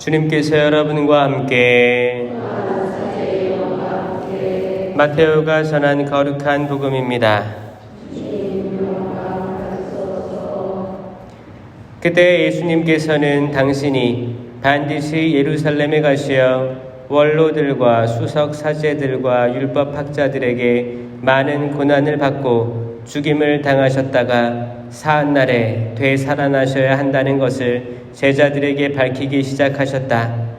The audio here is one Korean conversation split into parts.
주님께서 여러분과 함께 마테오가 전한 거룩한 복음입니다. 그때 예수님께서는 당신이 반드시 예루살렘에 가시어 원로들과 수석 사제들과 율법 학자들에게 많은 고난을 받고 죽임을 당하셨다가 사한 날에 되살아나셔야 한다는 것을 제자들에게 밝히기 시작하셨다.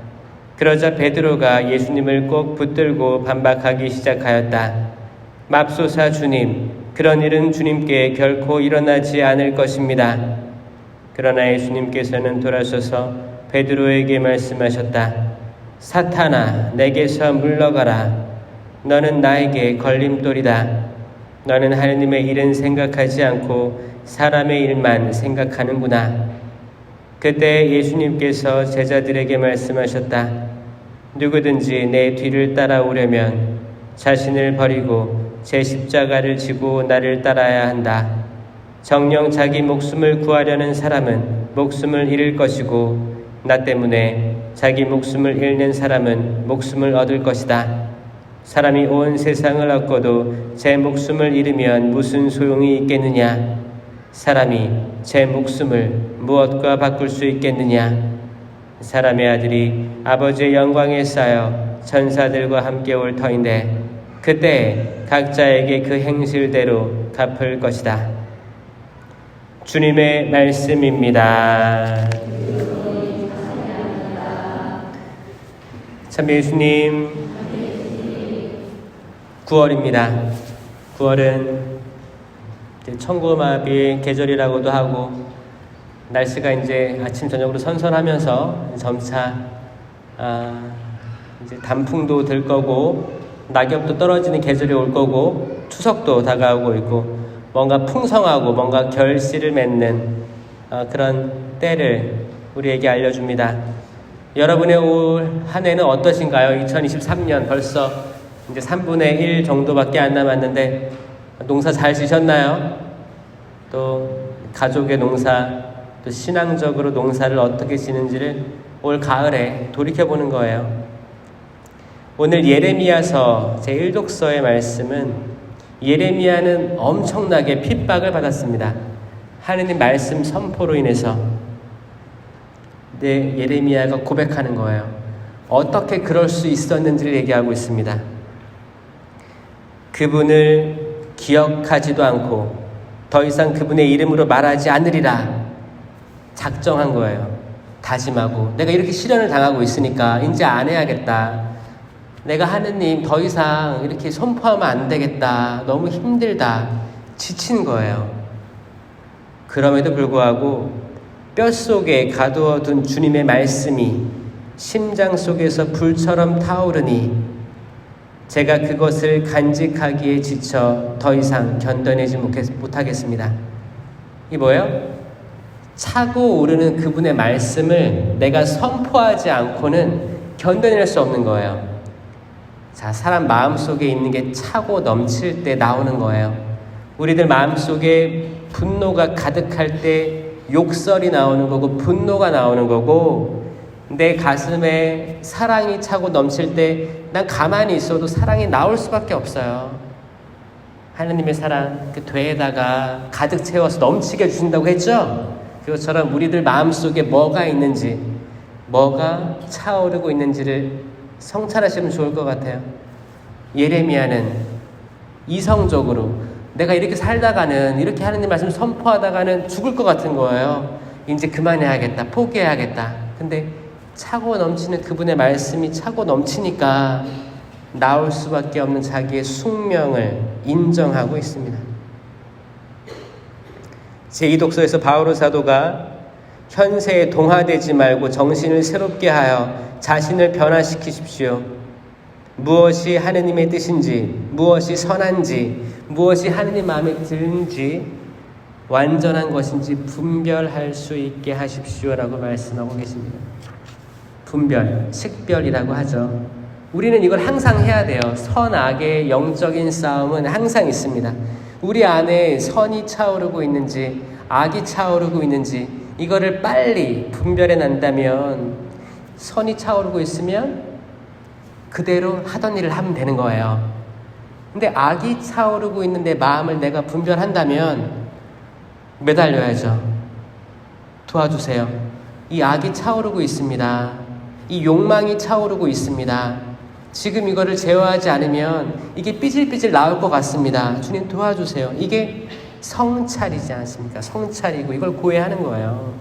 그러자 베드로가 예수님을 꼭 붙들고 반박하기 시작하였다. 맙소사 주님, 그런 일은 주님께 결코 일어나지 않을 것입니다. 그러나 예수님께서는 돌아서서 베드로에게 말씀하셨다. 사탄아, 내게서 물러가라. 너는 나에게 걸림돌이다. 너는 하느님의 일은 생각하지 않고 사람의 일만 생각하는구나. 그때 예수님께서 제자들에게 말씀하셨다. 누구든지 내 뒤를 따라오려면 자신을 버리고 제 십자가를 지고 나를 따라야 한다. 정령 자기 목숨을 구하려는 사람은 목숨을 잃을 것이고 나 때문에 자기 목숨을 잃는 사람은 목숨을 얻을 것이다. 사람이 온 세상을 얻고도 제 목숨을 잃으면 무슨 소용이 있겠느냐? 사람이 제 목숨을 무엇과 바꿀 수 있겠느냐? 사람의 아들이 아버지의 영광에 쌓여 천사들과 함께 올 터인데 그때 각자에게 그 행실대로 갚을 것이다. 주님의 말씀입니다. 참 예수님 9월입니다. 9월은 천고마비 계절이라고도 하고 날씨가 이제 아침 저녁으로 선선하면서 점차 아, 이제 단풍도 들 거고 낙엽도 떨어지는 계절이 올 거고 추석도 다가오고 있고 뭔가 풍성하고 뭔가 결실을 맺는 어, 그런 때를 우리에게 알려줍니다. 여러분의 올 한 해는 어떠신가요? 2023년 벌써 이제 3분의 1 정도밖에 안 남았는데 농사 잘 지셨나요? 또 가족의 농사, 또 신앙적으로 농사를 어떻게 지는지를 올 가을에 돌이켜 보는 거예요. 오늘 예레미야서 제 1독서의 말씀은 예레미야는 엄청나게 핍박을 받았습니다. 하느님 말씀 선포로 인해서 네, 예레미야가 고백하는 거예요. 어떻게 그럴 수 있었는지를 얘기하고 있습니다. 그분을 기억하지도 않고 더 이상 그분의 이름으로 말하지 않으리라 작정한 거예요. 다짐하고 내가 이렇게 시련을 당하고 있으니까 이제 안 해야겠다. 내가 하느님 더 이상 이렇게 선포하면 안 되겠다. 너무 힘들다. 지친 거예요. 그럼에도 불구하고 뼛속에 가두어 둔 주님의 말씀이 심장 속에서 불처럼 타오르니 제가 그것을 간직하기에 지쳐 더 이상 견뎌내지 못하겠습니다. 이 뭐예요? 차고 오르는 그분의 말씀을 내가 선포하지 않고는 견뎌낼 수 없는 거예요. 자, 사람 마음 속에 있는 게 차고 넘칠 때 나오는 거예요. 우리들 마음 속에 분노가 가득할 때 욕설이 나오는 거고 분노가 나오는 거고 내 가슴에 사랑이 차고 넘칠 때 난 가만히 있어도 사랑이 나올 수밖에 없어요. 하느님의 사랑 그 되에다가 가득 채워서 넘치게 주신다고 했죠? 그것처럼 우리들 마음속에 뭐가 있는지 뭐가 차오르고 있는지를 성찰하시면 좋을 것 같아요. 예레미야는 이성적으로 내가 이렇게 살다가는 이렇게 하느님 말씀 선포하다가는 죽을 것 같은 거예요. 이제 그만해야겠다. 포기해야겠다. 근데 차고 넘치는 그분의 말씀이 차고 넘치니까 나올 수밖에 없는 자기의 숙명을 인정하고 있습니다. 제2독서에서 바오로 사도가 현세에 동화되지 말고 정신을 새롭게 하여 자신을 변화시키십시오. 무엇이 하느님의 뜻인지, 무엇이 선한지, 무엇이 하느님 마음에 드는지, 완전한 것인지 분별할 수 있게 하십시오라고 말씀하고 계십니다. 분별, 식별이라고 하죠. 우리는 이걸 항상 해야 돼요. 선악의 영적인 싸움은 항상 있습니다. 우리 안에 선이 차오르고 있는지, 악이 차오르고 있는지, 이거를 빨리 분별해 난다면 선이 차오르고 있으면 그대로 하던 일을 하면 되는 거예요. 근데 악이 차오르고 있는 내 마음을 내가 분별한다면 매달려야죠. 도와주세요. 이 악이 차오르고 있습니다. 이 욕망이 차오르고 있습니다. 지금 이거를 제어하지 않으면 이게 삐질삐질 나올 것 같습니다. 주님 도와주세요. 이게 성찰이지 않습니까? 성찰이고 이걸 고해하는 거예요.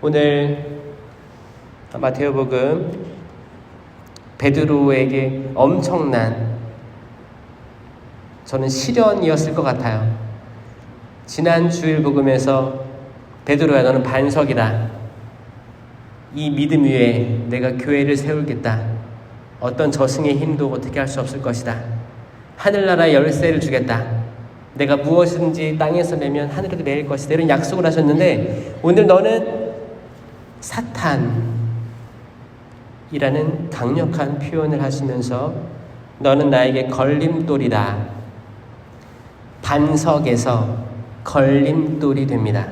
오늘 마테오복음 베드로에게 엄청난 저는 시련이었을 것 같아요. 지난 주일 복음에서 베드로야 너는 반석이다. 이 믿음 위에 내가 교회를 세우겠다. 어떤 저승의 힘도 어떻게 할 수 없을 것이다. 하늘나라의 열쇠를 주겠다. 내가 무엇이든지 땅에서 내면 하늘에도 내릴 것이다. 이런 약속을 하셨는데 오늘 너는 사탄 이라는 강력한 표현을 하시면서 너는 나에게 걸림돌이다. 반석에서 걸림돌이 됩니다.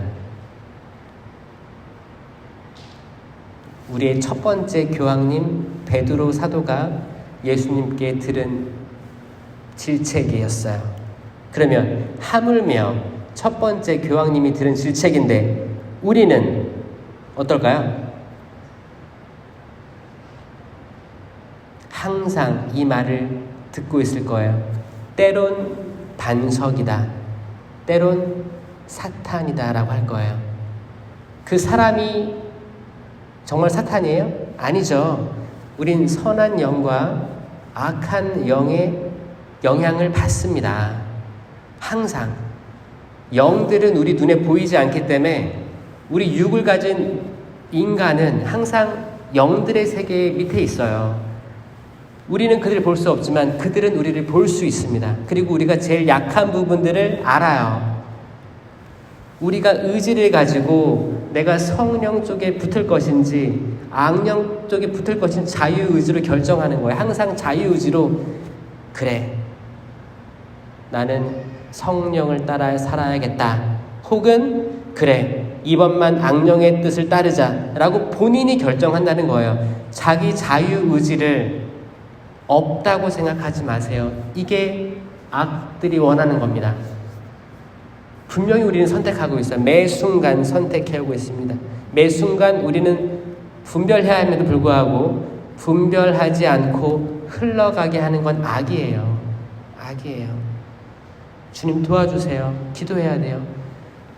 우리의 첫 번째 교황님 베드로 사도가 예수님께 들은 질책이었어요. 그러면 하물며 첫 번째 교황님이 들은 질책인데 우리는 어떨까요? 항상 이 말을 듣고 있을 거예요. 때론 반석이다. 때론 사탄이다라고 할 거예요. 그 사람이 정말 사탄이에요? 아니죠. 우린 선한 영과 악한 영의 영향을 받습니다. 항상. 영들은 우리 눈에 보이지 않기 때문에 우리 육을 가진 인간은 항상 영들의 세계 밑에 있어요. 우리는 그들을 볼 수 없지만 그들은 우리를 볼 수 있습니다. 그리고 우리가 제일 약한 부분들을 알아요. 우리가 의지를 가지고 내가 성령 쪽에 붙을 것인지 악령 쪽에 붙을 것인지 자유의지로 결정하는 거예요. 항상 자유의지로 그래. 나는 성령을 따라 살아야겠다. 혹은 그래. 이번만 악령의 뜻을 따르자. 라고 본인이 결정한다는 거예요. 자기 자유의지를 없다고 생각하지 마세요. 이게 악들이 원하는 겁니다. 분명히 우리는 선택하고 있어요. 매 순간 선택해오고 있습니다. 매 순간 우리는 분별해야 함에도 불구하고 분별하지 않고 흘러가게 하는 건 악이에요. 악이에요. 주님 도와주세요. 기도해야 돼요.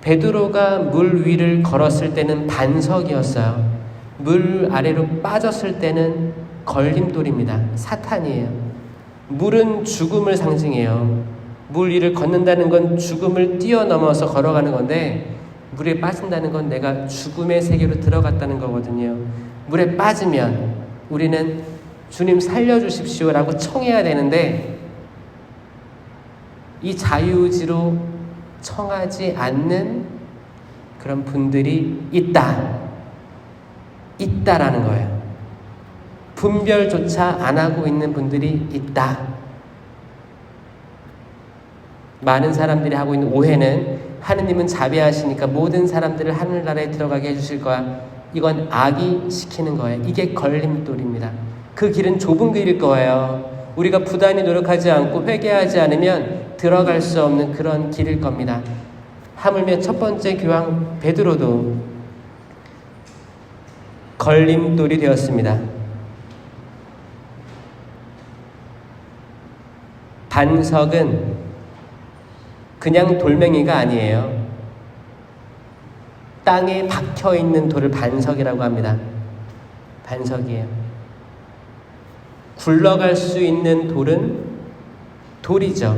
베드로가 물 위를 걸었을 때는 반석이었어요. 물 아래로 빠졌을 때는 걸림돌입니다. 사탄이에요. 물은 죽음을 상징해요. 물 위를 걷는다는 건 죽음을 뛰어넘어서 걸어가는 건데 물에 빠진다는 건 내가 죽음의 세계로 들어갔다는 거거든요. 물에 빠지면 우리는 주님 살려주십시오라고 청해야 되는데 이 자유의지로 청하지 않는 그런 분들이 있다. 있다라는 거예요. 분별조차 안 하고 있는 분들이 있다. 많은 사람들이 하고 있는 오해는 하느님은 자비하시니까 모든 사람들을 하늘나라에 들어가게 해주실 거야. 이건 악이 시키는 거예요. 이게 걸림돌입니다. 그 길은 좁은 길일 거예요. 우리가 부단히 노력하지 않고 회개하지 않으면 들어갈 수 없는 그런 길일 겁니다. 하물며 첫 번째 교황 베드로도 걸림돌이 되었습니다. 반석은 그냥 돌멩이가 아니에요. 땅에 박혀 있는 돌을 반석이라고 합니다. 반석이에요. 굴러갈 수 있는 돌은 돌이죠.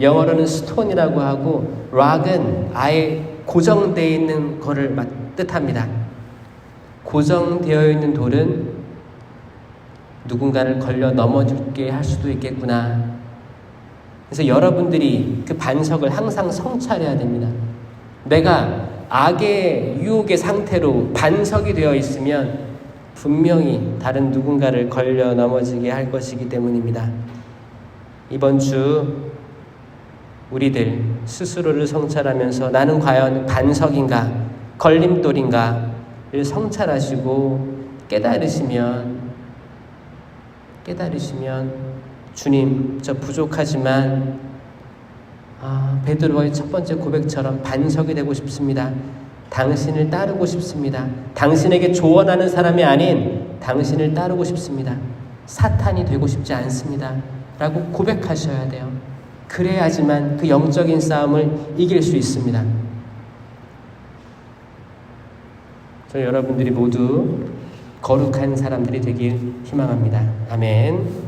영어로는 스톤이라고 하고 락은 아예 고정되어 있는 것을 뜻합니다. 고정되어 있는 돌은 누군가를 걸려 넘어지게 할 수도 있겠구나. 그래서 여러분들이 그 반석을 항상 성찰해야 됩니다. 내가 악의 유혹의 상태로 반석이 되어 있으면 분명히 다른 누군가를 걸려 넘어지게 할 것이기 때문입니다. 이번 주 우리들 스스로를 성찰하면서 나는 과연 반석인가, 걸림돌인가 성찰하시고 깨달으시면 깨달으시면 주님 저 부족하지만 아, 베드로의 첫 번째 고백처럼 반석이 되고 싶습니다. 당신을 따르고 싶습니다. 당신에게 조언하는 사람이 아닌 당신을 따르고 싶습니다. 사탄이 되고 싶지 않습니다. 라고 고백하셔야 돼요. 그래야지만 그 영적인 싸움을 이길 수 있습니다. 저 여러분들이 모두 거룩한 사람들이 되길 희망합니다. 아멘.